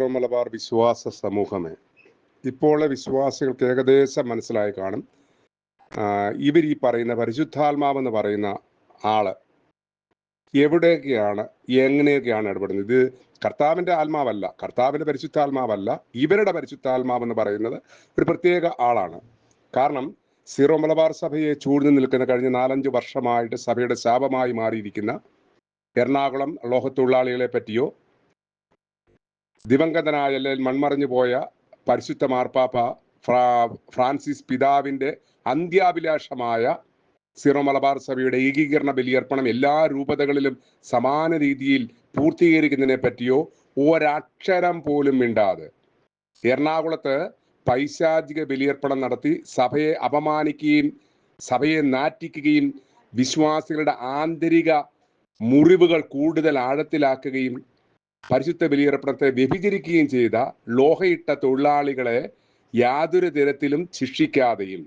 Syro Malabar വിശ്വാസ സമൂഹമേ. ഇപ്പോൾ വിശ്വാസികൾക്ക് ഏകദേശം മനസ്സിലായി കാണും. ഇവർ ഈ പറയുന്ന പരിശുദ്ധാത്മാവെന്ന് പറയുന്ന ആൾ എവിടെയൊക്കെയാണ് എങ്ങനെയൊക്കെയാണ് ഇടപെടുന്നത്? ഇത് കർത്താവിന്റെ ആത്മാവല്ല കർത്താവിന്റെ പരിശുദ്ധാത്മാവല്ല ഇവരുടെ പരിശുദ്ധാത്മാവെന്ന് പറയുന്നത് ഒരു പ്രത്യേക ആളാണ്. കാരണം സീറോ മലബാർ സഭയെ ചൂഴ്ന്നു നിൽക്കുന്ന കഴിഞ്ഞ നാലഞ്ച് വർഷമായിട്ട് സഭയുടെ ശാപമായി മാറിയിരിക്കുന്ന എറണാകുളം ലോഹത്തൊഴിലാളികളെ പറ്റിയോ ദിവംഗതനായ അല്ലെങ്കിൽ മൺമറഞ്ഞു പോയ പരിശുദ്ധ മാർപ്പാപ്പ ഫ്രാ ഫ്രാൻസിസ് പിതാവിന്റെ അന്ത്യാഭിലാഷമായ സിറോ മലബാർ സഭയുടെ ഏകീകരണ ബലിയർപ്പണം എല്ലാ രൂപതകളിലും സമാന രീതിയിൽ പൂർത്തീകരിക്കുന്നതിനെ പറ്റിയോ ഒരക്ഷരം പോലും മിണ്ടാതെ എറണാകുളത്ത് പൈശാചിക ബലിയർപ്പണം നടത്തി സഭയെ അപമാനിക്കുകയും സഭയെ നാറ്റിക്കുകയും വിശ്വാസികളുടെ ആന്തരിക മുറിവുകൾ കൂടുതൽ ആഴത്തിലാക്കുകയും പരിശുദ്ധ ബലിയർപ്പണത്തെ വ്യഭിചരിക്കുകയും ചെയ്ത ലോഹയിട്ട തൊഴിലാളികളെ യാതൊരു തരത്തിലും ശിക്ഷിക്കാതെയും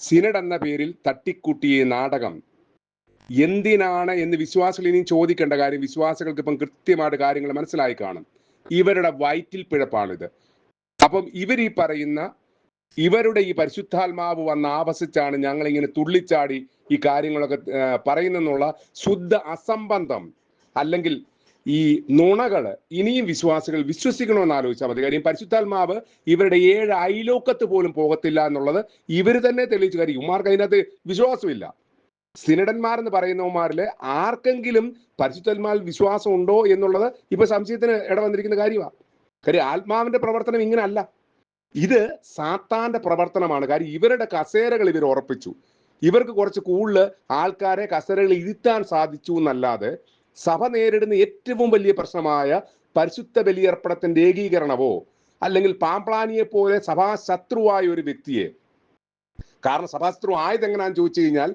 സിനഡ് എന്ന പേരിൽ തട്ടിക്കൂട്ടിയ നാടകം എന്തിനാണ് എന്ന് വിശ്വാസികൾ ഇനിയും ചോദിക്കേണ്ട കാര്യം വിശ്വാസികൾക്ക് ഇപ്പം കൃത്യമായിട്ട് കാര്യങ്ങൾ മനസ്സിലായി കാണും. ഇവരുടെ വയറ്റിൽ പിഴപ്പാണിത്. അപ്പം ഇവർ ഈ പറയുന്ന ഇവരുടെ ഈ പരിശുദ്ധാത്മാവ് വന്ന് ആവസിച്ചാണ് ഞങ്ങൾ ഇങ്ങനെ തുള്ളിച്ചാടി ഈ കാര്യങ്ങളൊക്കെ പറയുന്നെന്നുള്ള ശുദ്ധ അസംബന്ധം അല്ലെങ്കിൽ ഈ നുണകൾ ഇനിയും വിശ്വാസികൾ വിശ്വസിക്കണമെന്ന് ആലോചിച്ചാൽ മതി. കാര്യം പരിശുദ്ധാത്മാവ് ഇവരുടെ ഏഴ് അയലോക്കത്ത് പോലും പോകത്തില്ല എന്നുള്ളത് ഇവർ തന്നെ തെളിയിച്ചു. കാര്യം ഇവന്മാർക്ക് അതിനകത്ത് വിശ്വാസമില്ല. സിനഡന്മാർ എന്ന് പറയുന്നവന്മാരിൽ ആർക്കെങ്കിലും പരിശുദ്ധാത്മാവിൽ വിശ്വാസം ഉണ്ടോ എന്നുള്ളത് ഇപ്പൊ സംശയത്തിന് ഇടവന്നിരിക്കുന്ന കാര്യമാണ് കാര്യം ആത്മാവിന്റെ പ്രവർത്തനം ഇങ്ങനെ അല്ല ഇത് സാത്താന്റെ പ്രവർത്തനമാണ്. കാര്യം ഇവരുടെ കസേരകൾ ഇവർ ഉറപ്പിച്ചു. ഇവർക്ക് കുറച്ച് കൂടുതൽ ആൾക്കാരെ കസേരകൾ ഇരുത്താൻ സാധിച്ചു എന്നല്ലാതെ സഭ നേരിടുന്ന ഏറ്റവും വലിയ പ്രശ്നമായ പരിശുദ്ധ ബലിയർപ്പണത്തിന്റെ ഏകീകരണമോ അല്ലെങ്കിൽ പാമ്പ്ലാനിയെ പോലെ സഭാശത്രുവായ ഒരു വ്യക്തിയെ? കാരണം സഭാശത്രു ആയത് എങ്ങനെയാന്ന് ചോദിച്ചു കഴിഞ്ഞാൽ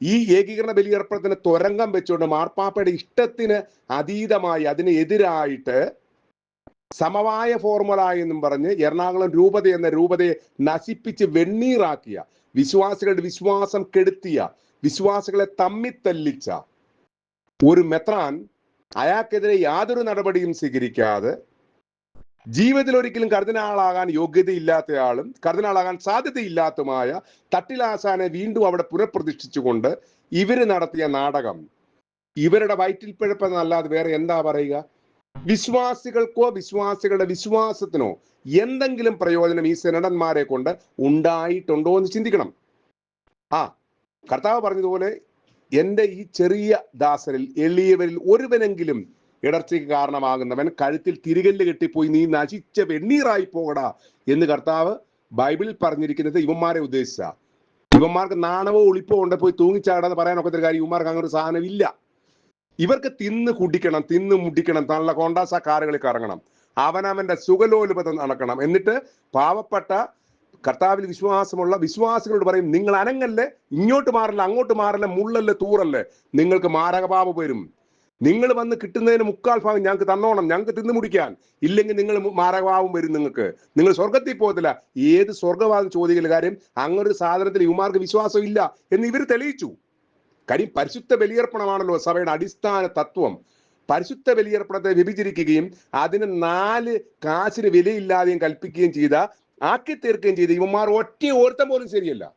ഈ ഏകീകരണ ബലിയർപ്പണത്തിന് തുരങ്കം വെച്ചുകൊണ്ട് മാർപ്പാപ്പയുടെ ഇഷ്ടത്തിന് അതീതമായി അതിനെതിരായിട്ട് സമവായ ഫോർമുല എന്നും പറഞ്ഞ് എറണാകുളം രൂപത എന്ന രൂപതയെ നശിപ്പിച്ച് വെണ്ണീറാക്കിയ വിശ്വാസികളുടെ വിശ്വാസം കെടുത്തിയ വിശ്വാസികളെ തമ്മിത്തല്ലിച്ച ഒരു മെത്രാൻ അയാൾക്കെതിരെ യാതൊരു നടപടിയും സ്വീകരിക്കാതെ ജീവിതത്തിൽ ഒരിക്കലും കർദിനാളാകാൻ യോഗ്യതയില്ലാത്തയാളും കർദിനാളാകാൻ സാധ്യതയില്ലാത്തതുമായ തട്ടിലാസാനെ വീണ്ടും അവിടെ പുനഃപ്രതിഷ്ഠിച്ചുകൊണ്ട് ഇവർ നടത്തിയ നാടകം. ഇവരുടെ വയറ്റിൽ പിഴപ്പെന്നല്ലാതെ വേറെ എന്താ പറയുക? വിശ്വാസികൾക്കോ വിശ്വാസികളുടെ വിശ്വാസത്തിനോ എന്തെങ്കിലും പ്രയോജനം ഈ സെനഡന്മാരെ കൊണ്ട് ഉണ്ടായിട്ടുണ്ടോ എന്ന് ചിന്തിക്കണം. ആ കർത്താവ് പറഞ്ഞതുപോലെ എന്റെ ഈ ചെറിയ ദാസരിൽ എളിയവരിൽ ഒരുവനെങ്കിലും ഇടർച്ചയ്ക്ക് കാരണമാകുന്നവൻ കഴുത്തിൽ തിരികല്ല് കെട്ടിപ്പോയി നീ നശിച്ച വെണ്ണീറായി പോകടാ എന്ന് കർത്താവ് ബൈബിളിൽ പറഞ്ഞിരിക്കുന്നത് ഇവന്മാരെ ഉദ്ദേശിച്ച. ഇവന്മാർക്ക് നാണവോ ഒളിപ്പോ ഉണ്ട് പോയി തൂങ്ങിച്ചാടാന്ന് പറയാൻ ഒക്കത്തൊരു കാര്യം ഇവന്മാർക്ക് അങ്ങനെ ഒരു സാധനം ഇല്ല. ഇവർക്ക് തിന്ന് കുടിക്കണം തിന്ന് മുടിക്കണം നല്ല കോണ്ടാസ കാറുകളിൽ കറങ്ങണം. അവനവന്റെ സുഖലോലുപത നടക്കണം. എന്നിട്ട് പാവപ്പെട്ട കർത്താവിൽ വിശ്വാസമുള്ള വിശ്വാസികളോട് പറയും നിങ്ങൾ അനങ്ങല്ലേ? ഇങ്ങോട്ട് മാറില്ല? അങ്ങോട്ട് മാറില്ല? മുള്ളല്ലേ? തൂറല്ലേ? നിങ്ങൾക്ക് മാരകപാപ വരും. നിങ്ങൾ വന്ന് കിട്ടുന്നതിന് മുക്കാൽ ഭാഗം ഞങ്ങൾക്ക് തന്നോണം. ഞങ്ങൾക്ക് തിന്നു മുടിക്കാൻ. ഇല്ലെങ്കിൽ നിങ്ങൾ മാരകഭാവം വരും നിങ്ങൾക്ക്. നിങ്ങൾ സ്വർഗത്തിൽ പോകത്തില്ല. ഏത് സ്വർഗവാദം ചോദിക്കുന്ന കാര്യം അങ്ങനൊരു സാധനത്തിൽ ഇവമാർക്ക് വിശ്വാസം ഇല്ല എന്ന് ഇവർ തെളിയിച്ചു. കാര്യം പരിശുദ്ധ ബലിയർപ്പണമാണല്ലോ സഭയുടെ അടിസ്ഥാന തത്വം. പരിശുദ്ധ ബലിയർപ്പണത്തെ വ്യഭിചരിക്കുകയും അതിന് നാല് കാശിന് വിലയില്ലാതെയും കൽപ്പിക്കുകയും ചെയ്ത ആക്കി തീർക്കുകയും ചെയ്ത്. ഇവന്മാർ ഒറ്റ ഓർത്തം പോലും ശരിയല്ല.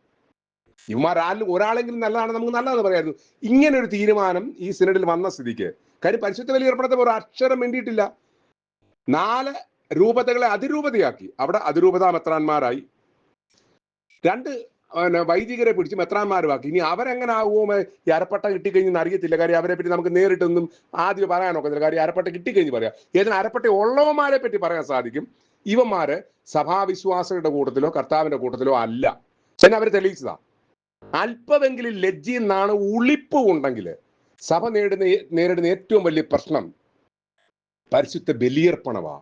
ഇവന്മാർ ആരിലും ഒരാളെങ്കിലും നല്ലതാണ് നമുക്ക് നല്ലതെന്ന് പറയായിരുന്നു. ഇങ്ങനെ ഒരു തീരുമാനം ഈ സിനഡിൽ വന്ന സ്ഥിതിക്ക്. കാര്യം പരിശുദ്ധ ബലിയർപ്പണത്തെ ഒരു അക്ഷരം വേണ്ടിയിട്ടില്ല നാല് രൂപതകളെ അതിരൂപതയാക്കി. അവിടെ അതിരൂപത മെത്രാന്മാരായി. രണ്ട് വൈദികരെ പിടിച്ച് മെത്രാന്മാരുമാക്കി. ഇനി അവരെങ്ങനെ ആകുമോ? ഈ അരപ്പട്ട കിട്ടിക്കഴിഞ്ഞെന്ന് അറിയത്തില്ല. കാര്യം അവരെ പറ്റി നമുക്ക് നേരിട്ടൊന്നും ആദ്യം പറയാൻ നോക്കത്തില്ല കാര്യം അരപ്പട്ട കിട്ടിക്കഴിഞ്ഞ് പറയാം. ഏതിന് അരപ്പട്ട ഉള്ളവന്മാരെ പറ്റി പറയാൻ സാധിക്കും. ഇവന്മാര് സഭാവിശ്വാസികളുടെ കൂട്ടത്തിലോ കർത്താവിന്റെ കൂട്ടത്തിലോ അല്ല. പിന്നെ അവർ തെളിയിച്ചതാ. അല്പമെങ്കിലും ലജ്ജി എന്നാണ് ഉളിപ്പ് ഉണ്ടെങ്കിൽ സഭ നേടുന്ന നേരിടുന്ന ഏറ്റവും വലിയ പ്രശ്നം പരിശുദ്ധ ബലിയർപ്പണവാ.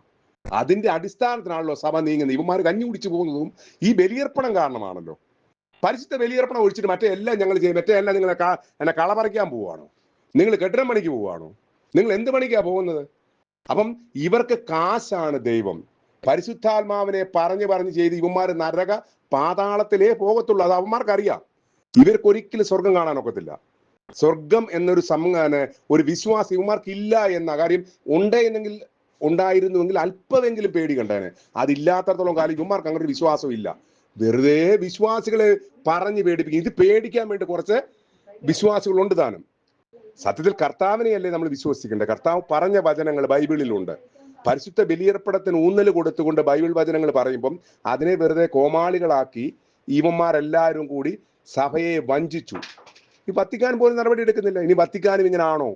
അതിന്റെ അടിസ്ഥാനത്തിനാണല്ലോ സഭ നീങ്ങുന്നത്. ഇവന്മാർ കഞ്ഞി കുടിച്ചു പോകുന്നതും ഈ ബലിയർപ്പണം കാരണമാണല്ലോ. പരിശുദ്ധ ബലിയർപ്പണം ഒഴിച്ചിട്ട് മറ്റേ എല്ലാം ഞങ്ങൾ ചെയ്യും. മറ്റേ എല്ലാം നിങ്ങളെ എന്നെ കള പറിക്കാൻ പോവുകയാണോ? നിങ്ങൾ കെട്ടിടം പണിക്ക് പോവാണോ നിങ്ങൾ എന്ത് പണിക്കാ പോകുന്നത്? അപ്പം ഇവർക്ക് കാശാണ് ദൈവം. പരിശുദ്ധാത്മാവിനെ പറഞ്ഞു പറഞ്ഞ് ചെയ്ത് ഇവന്മാർ നരക പാതാളത്തിലേ പോകത്തുള്ളൂ. അത് അവന്മാർക്കറിയാം. ഇവർക്ക് ഒരിക്കലും സ്വർഗം കാണാൻ ഒക്കത്തില്ല. സ്വർഗം എന്നൊരു സം ഒരു വിശ്വാസം ഇവന്മാർക്ക് ഇല്ല എന്ന കാര്യം ഉണ്ടെന്നെങ്കിൽ ഉണ്ടായിരുന്നുവെങ്കിൽ അല്പമെങ്കിലും പേടി കണ്ടേനെ. അതില്ലാത്തടത്തോളം കാലം ഇവന്മാർക്ക് അങ്ങനെ ഒരു വിശ്വാസം ഇല്ല. വെറുതെ വിശ്വാസികളെ പറഞ്ഞ് പേടിപ്പിക്കും. ഇത് പേടിക്കാൻ വേണ്ടി കുറച്ച് വിശ്വാസികളുണ്ട് താനും. സത്യത്തിൽ കർത്താവിനെയല്ലേ നമ്മൾ വിശ്വസിക്കേണ്ടത്? കർത്താവ് പറഞ്ഞ വചനങ്ങൾ ബൈബിളിലുണ്ട്. പരിശുദ്ധ ബലിയർപ്പണത്തിന് ഊന്നൽ കൊടുത്തുകൊണ്ട് ബൈബിൾ വചനങ്ങൾ പറയുമ്പം അതിനെ വെറുതെ കോമാളികളാക്കി ഈമന്മാരെല്ലാവരും കൂടി സഭയെ വഞ്ചിച്ചു. ഈ വത്തിക്കാൻ പോലും നടപടി എടുക്കുന്നില്ല. ഇനി വത്തിക്കാനും ഇങ്ങനെ ആണോ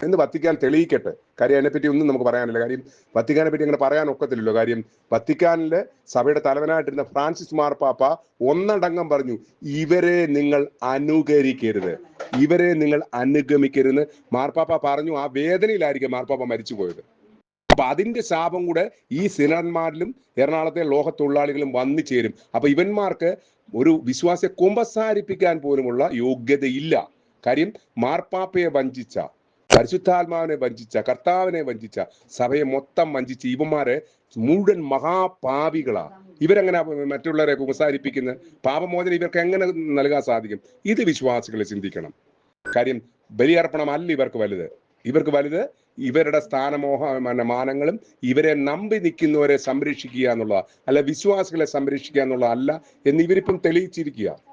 എന്ന് വത്തിക്കാൻ തെളിയിക്കട്ടെ. കാര്യം അതിനെപ്പറ്റി ഒന്നും നമുക്ക് പറയാനില്ല. കാര്യം വത്തിക്കാനെ പറ്റി അങ്ങനെ പറയാൻ ഒക്കത്തില്ലല്ലോ. കാര്യം വത്തിക്കാനിലെ സഭയുടെ തലവനായിട്ടിരുന്ന ഫ്രാൻസിസ് മാർപ്പാപ്പ ഒന്നടങ്കം പറഞ്ഞു ഇവരെ നിങ്ങൾ അനുകരിക്കരുത്. ഇവരെ നിങ്ങൾ അനുഗമിക്കരുത്. മാർപ്പാപ്പ പറഞ്ഞു ആ വേദനയിലായിരിക്കും മാർപ്പാപ്പ മരിച്ചു പോയത് അപ്പൊ അതിന്റെ ശാപം കൂടെ ഈ സിനന്മാരിലും എറണാകുളത്തെ ലോക തൊഴിലാളികളും വന്നു ചേരും. അപ്പൊ ഇവന്മാർക്ക് ഒരു വിശ്വാസിയെ കുമ്പസാരിപ്പിക്കാൻ പോലുമുള്ള യോഗ്യതയില്ല. കാര്യം മാർപ്പാപ്പയെ വഞ്ചിച്ച പരിശുദ്ധാത്മാവിനെ വഞ്ചിച്ച കർത്താവിനെ വഞ്ചിച്ച സഭയെ മൊത്തം വഞ്ചിച്ച ഇവന്മാരെ മുഴുവൻ മഹാപാപികളാ ഇവരെങ്ങനെ മറ്റുള്ളവരെ കുമ്പസാരിപ്പിക്കുന്നത് പാപമോചനം ഇവർക്ക് എങ്ങനെ നൽകാൻ സാധിക്കും? ഇത് വിശ്വാസികളെ ചിന്തിക്കണം. കാര്യം ബലിയർപ്പണമല്ല ഇവർക്ക് വലുത്. ഇവർക്ക് വലുത് ഇവരുടെ സ്ഥാനമോഹ മന- മാനങ്ങളും ഇവരെ നമ്പി നിൽക്കുന്നവരെ സംരക്ഷിക്കുക എന്നുള്ളതാ. അല്ല വിശ്വാസികളെ സംരക്ഷിക്കുക എന്നുള്ളതല്ല എന്ന് ഇവരിപ്പം തെളിയിച്ചിരിക്കുക.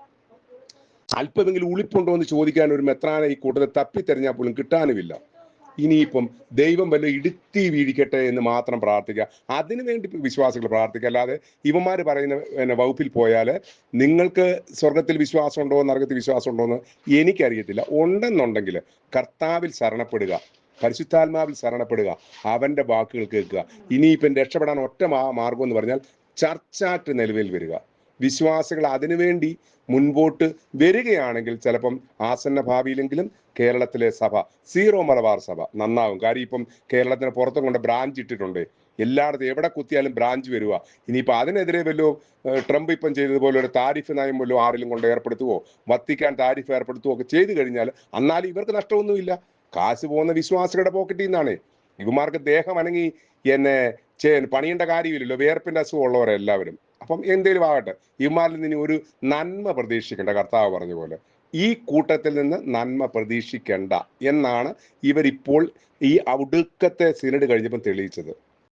അല്പമെങ്കിലും ഉളിപ്പുണ്ടോ എന്ന് ചോദിക്കാൻ ഒരു മെത്രാന ഈ കൂട്ടത്തെ തപ്പി തെരഞ്ഞാൽ പോലും കിട്ടാനുമില്ല. ഇനിയിപ്പം ദൈവം വല്ല ഇടുത്തി വീഴിക്കട്ടെ എന്ന് മാത്രം പ്രാർത്ഥിക്കുക. അതിനു വേണ്ടി വിശ്വാസികൾ പ്രാർത്ഥിക്കുക. അല്ലാതെ ഇവന്മാർ പറയുന്ന പിന്നെ വകുപ്പിൽ പോയാൽ നിങ്ങൾക്ക് സ്വർഗത്തിൽ വിശ്വാസമുണ്ടോ നരകത്തിൽ വിശ്വാസമുണ്ടോ എന്ന് എനിക്കറിയത്തില്ല. ഉണ്ടെന്നുണ്ടെങ്കിൽ കർത്താവിൽ ശരണപ്പെടുക. പരിശുദ്ധാത്മാവിൽ ശരണപ്പെടുക അവന്റെ വാക്കുകൾ കേൾക്കുക. ഇനിയിപ്പം രക്ഷപ്പെടാൻ ഒറ്റ മാർഗം എന്ന് പറഞ്ഞാൽ ചർച്ചാറ്റ് നിലവിൽ വരിക. വിശ്വാസികൾ അതിനുവേണ്ടി മുൻപോട്ട് വരികയാണെങ്കിൽ ചിലപ്പം ആസന്ന ഭാവിയിലെങ്കിലും കേരളത്തിലെ സഭ സീറോ മലബാർ സഭ നന്നാവും. കാര്യം ഇപ്പം കേരളത്തിന് പുറത്തും കൊണ്ട് ബ്രാഞ്ച് ഇട്ടിട്ടുണ്ട്. എല്ലായിടത്തും എവിടെ കുത്തിയാലും ബ്രാഞ്ച് വരിക. ഇനിയിപ്പോൾ അതിനെതിരെ വല്ലോ ട്രംപ് ഇപ്പം ചെയ്തതുപോലെ ഒരു താരിഫ് നയം വല്ലോ ആരിലും കൊണ്ട് ഏർപ്പെടുത്തുവോ? വത്തിക്കാൻ താരിഫ് ഏർപ്പെടുത്തുവോ ഒക്കെ ചെയ്തു കഴിഞ്ഞാൽ എന്നാലും ഇവർക്ക് നഷ്ടമൊന്നുമില്ല. കാശ് പോകുന്ന വിശ്വാസികളുടെ പോക്കറ്റിൽ നിന്നാണ് ഇവന്മാർക്ക് ദേഹം അനങ്ങി എന്നെ ചേ പണിയേണ്ട കാര്യമില്ലല്ലോ വേർപ്പിന്റെ അസുഖം ഉള്ളവരെല്ലാവരും അപ്പം എന്തേലും ആകട്ടെ ഇവന്മാരിൽ നിന്ന് ഒരു നന്മ പ്രതീക്ഷിക്കേണ്ട കർത്താവ് പറഞ്ഞ പോലെ. ഈ കൂട്ടത്തിൽ നിന്ന് നന്മ പ്രതീക്ഷിക്കേണ്ട എന്നാണ് ഇവരിപ്പോൾ ഈ ഒടുക്കത്തെ സിനഡ് കഴിഞ്ഞപ്പം തെളിയിച്ചത്.